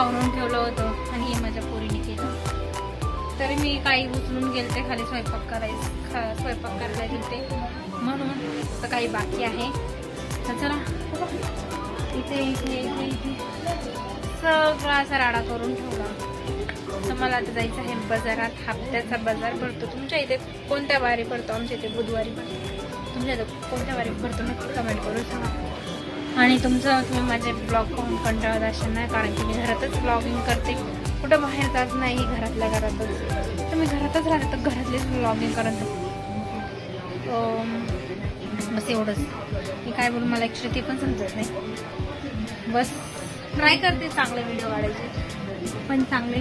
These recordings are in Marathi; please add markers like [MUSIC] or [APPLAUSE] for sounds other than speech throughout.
आवरून ठेवलं होतं आणि हे माझ्या पोरीने केलं. तरी मी काही उचलून गेलते खाली स्वयंपाक करायचं स्वयंपाक करायला गेलते. म्हणून तर काही बाकी आहे. चला इथे इथे इथे इथे. सगळा असा राडा करून ठेवला. तर मला आता जायचं आहे बाजारात. हप्त्याचा बाजार भरतो. तुमच्या इथे कोणत्या वारी पडतो? आमच्या इथे बुधवारी पडतो. तुमच्या इथे कोणत्या वारी भरतो नक्की कमेंट करून सांगा. आणि तुमचं तुम्ही माझे ब्लॉग पाहून कंटाळत असेल नाही कारण की मी घरातच ब्लॉगिंग करते. कुठं बाहेर जात नाही घरातल्या घरातच. तर मी घरातच राहते तर घरातलेच ब्लॉगिंग करत बस एवढंच. मी काय बोलू मला ॲक्च्युली ते पण समजत नाही. बस. ट्राय करते चांगले व्हिडिओ काढायचे. पण चांगले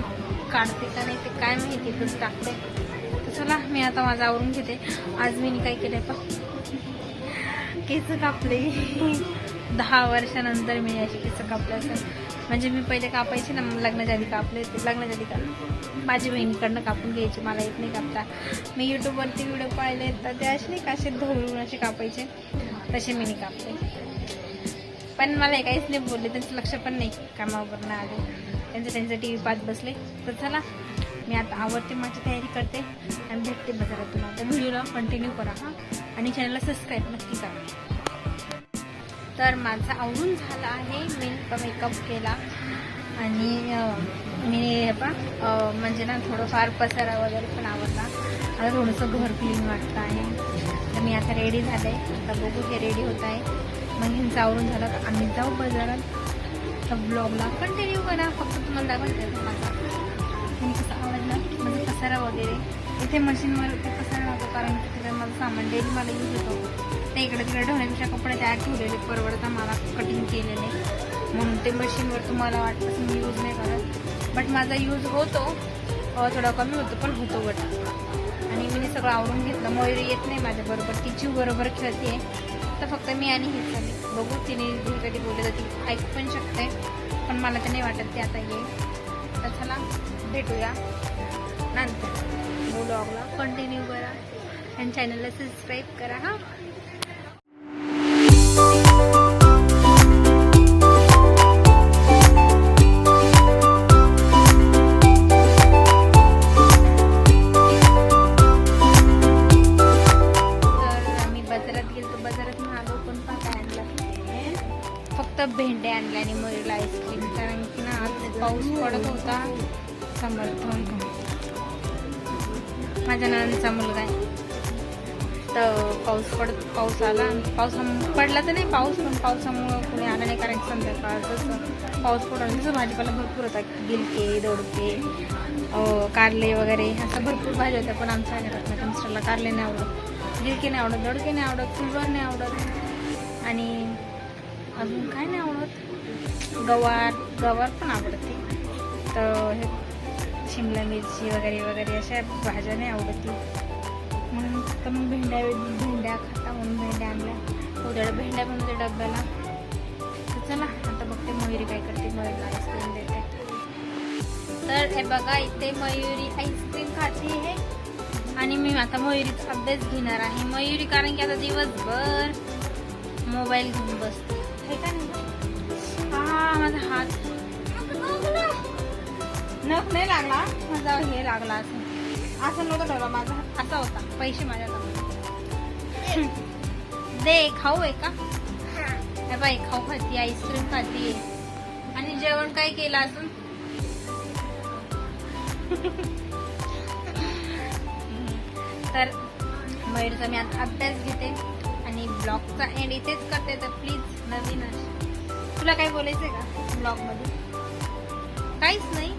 काढते का नाही ते काय माहिती तसं टाकते. तर चला मी आता माझं आवरून घेते. आज मी काय केलंय पण केस कापले. दहा वर्षानंतर मी अशी केस कापले असं. म्हणजे मी पहिले कापायचे ना लग्नाच्या आधी कापले होते. लग्नाच्या आधी का? माझी बहिणीकडनं कापून घ्यायची मला येत नाही कापता. मी यूट्यूबवरती व्हिडिओ पाहिले तर ते असे नाही का असे धरून असे कापायचे. तसे मी नाही कापते पण मला हे काहीच नाही बोलले. त्यांचं लक्ष पण नाही कामावर ना आले. त्यांचं त्यांचं टी व्ही पाहत बसले. तर चला मी आता आवडते माझी तयारी करते आणि भेटते बाजारात आता व्हिडिओला कंटिन्यू करा हां. आणि चॅनलला सबस्क्राईब नक्की करा. तर माझं आवरून झालं आहे. मी मेकअप केला. आणि मी हे म्हणजे ना थोडंफार पसारा वगैरे पण आवडला आता थोडंसं घर क्लीन वाटतं आहे. तर मी आता रेडी झाले. आता बघू हे रेडी होत आहे. मग ह्यांचं आवरून झालं तर आम्ही जाऊ बाजारात. तर ब्लॉगला कंटिन्यू करा. फक्त तुम्हाला दाखवायचं माझा. मी कसं आवडलं म्हणजे पसारा वगैरे. इथे मशीनवर ते पसारा नव्हतं कारण की तिथे माझं सामान डेली मला यूज होतो. ते इकडे तिकडे ठेवण्यापेक्षा कपडे तयार ठेवलेले परवडता मला कटिंग केलेले. म्हणून ते मशीनवर तुम्हाला वाटतं मी यूज नाही करत. बट माझा यूज होतो. थोडा कमी होतो पण होतो बट. आणि मी सगळं आवरून घेतलं. मयुरी येत नाही माझ्याबरोबर तिची बरोबर खेळते तर फक्त मी आणि हे झाले. बघू तिने कधी बोलले तर ती ऐकू पण शकते. पण मला तर नाही वाटत ते आता येईल. तर चला भेटूया नंतर. ब्लॉगला कंटिन्यू करा. आणि चॅनलला सबस्क्राईब करा हां. फक्त भेंडे आणले आणि आईस्क्रीम. कारण की ना आज पाऊस पडत होता. समर्थ माझ्या नानचा मुलगा आहे. तर पाऊस पडत पाऊस आला पाऊस पडला तर नाही पाऊस पण पावसामुळं कोणी आला नाही. कारण संध्याकाळ जसं पाऊस पडला जसं भाजीपाला भरपूर होता. गिलके दोडके कारले वगैरे असं भरपूर भाज्या होत्या. पण आमच्या घरात माझ्या मिस्टरला कारले नाही आवडत. गिलके नाही आवडत दोडके नाही आवडत फुलवर नाही आवडत. आणि अजून काय नाही आवडत. गवार गवार पण आवडते. तर हे शिमला मिरची वगैरे वगैरे अशा भाज्या नाही आवडती. म्हणून फक्त मग भेंड्या भेंड्या खाता म्हणून भेंड्या आणल्या. उद्या भेंड्या पण होत्या डब्याला. तर चला आता बघते मयुरी काय करते. मयुरीला आईस्क्रीम देते. तर हे बघा इथे मयुरी आईस्क्रीम खाते आहे आणि मी आता मयुरीचा अभ्यास घेणार आहे. मयुरी कारण की आता दिवसभर मोबाईल घेऊन बसते. हे का नाही हा माझा हात. नख नाही लागला. माझा हे लागला असं असं नव्हतं ठेवला. माझा असा होता. पैसे माझ्याकडे [LAUGHS] दे खाऊ आहे का हे बाई खाऊ खाती आईस्क्रीम खाती. आणि जेवण काय केलं अजून? [LAUGHS] तर मयूरचा मी आता अभ्यास घेते. आणि ब्लॉगचा एंड इथेच करते तर प्लीज नवीन तुला काय बोलायचंय का ब्लॉगमध्ये? काहीच नाही.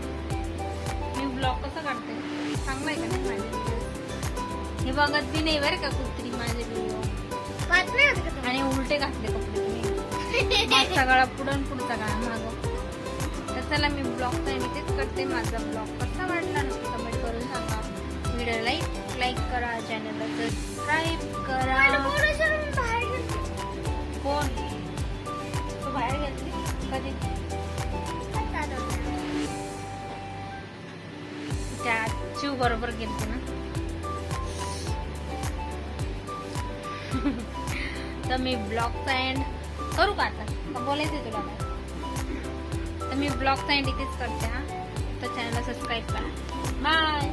मी ब्लॉग कसं काढते? चांगलं आहे का नाही माझे? हे बघत बी नाही बरं का कुत्री माझे व्हिडिओ आणि उलटे घातले कपडे तुम्ही. मागचा गळा पुढं पुढचा गळा मागं. तर चला मी ब्लॉग तर मी तेच करते. माझा ब्लॉग कसा वाटला नक्की कमेंट करून सांगा. व्हिडिओ लाईक लाईक करा चॅनलला सबस्क्राईब करा. कोण? तू बाहेर गेली कधी? त्या चिव बरोबर गेलते ना? तर मी ब्लॉगचा एंड करू का आता? का बोलायचं तुला? काय तर मी ब्लॉगचा एंड इथेच करते हा. तर चॅनलला सबस्क्राईब करा. बाय